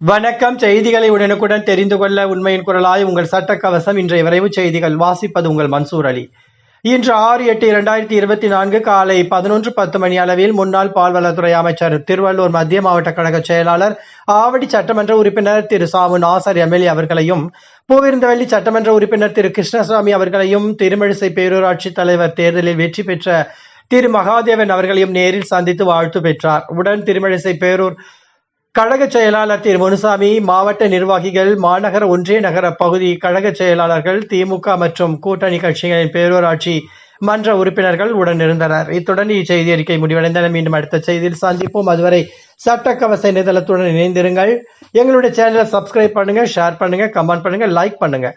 வணக்கம். செய்திகளை உடனுக்குடன் தெரிந்து கொள்ள உண்மையின் குரலாய் உங்கள் சட்ட கவசம் இன்றைய விரைவு செய்திகள். வாசிப்பது உங்கள் மன்சூர் அலி. இன்று ஆறு எட்டு இரண்டாயிரத்தி இருபத்தி நான்கு காலை பதினொன்று பத்து மணி அளவில் முன்னாள் பால்வளத்துறை அமைச்சர் திருவள்ளூர் மத்திய மாவட்ட கழக செயலாளர் ஆவடி சட்டமன்ற உறுப்பினர் திரு சாமு நாசர் எம்எல்ஏ அவர்களையும் பூவிருந்தவள்ளி சட்டமன்ற உறுப்பினர் திரு கிருஷ்ணசாமி அவர்களையும் திருமழிசை பேரூராட்சி தலைவர் தேர்தலில் வெற்றி பெற்ற திரு மகாதேவன் அவர்களையும் நேரில் சந்தித்து வாழ்த்து பெற்றார். உடன் திருமழிசை பேரூர் கழக செயலாளர் திரு. முனுசாமி மாவட்ட நிர்வாகிகள் மாநகர ஒன்றிய நகர பகுதி கழக செயலாளர்கள் திமுக மற்றும் கூட்டணி கட்சிகளின் பேரூராட்சி மன்ற உறுப்பினர்கள் உடன் இருந்தனர். இத்துடன் இச்செய்தி அறிக்கை முடிவடைந்தன. மீண்டும் அடுத்த செய்தியில் சந்திப்போம். அதுவரை சட்டக்கவச இணையதளத்துடன் இணைந்திருங்கள். எங்களுடைய சேனலை சப்ஸ்கிரைப் பண்ணுங்க ஷேர் பண்ணுங்க கமெண்ட் பண்ணுங்க லைக் பண்ணுங்க.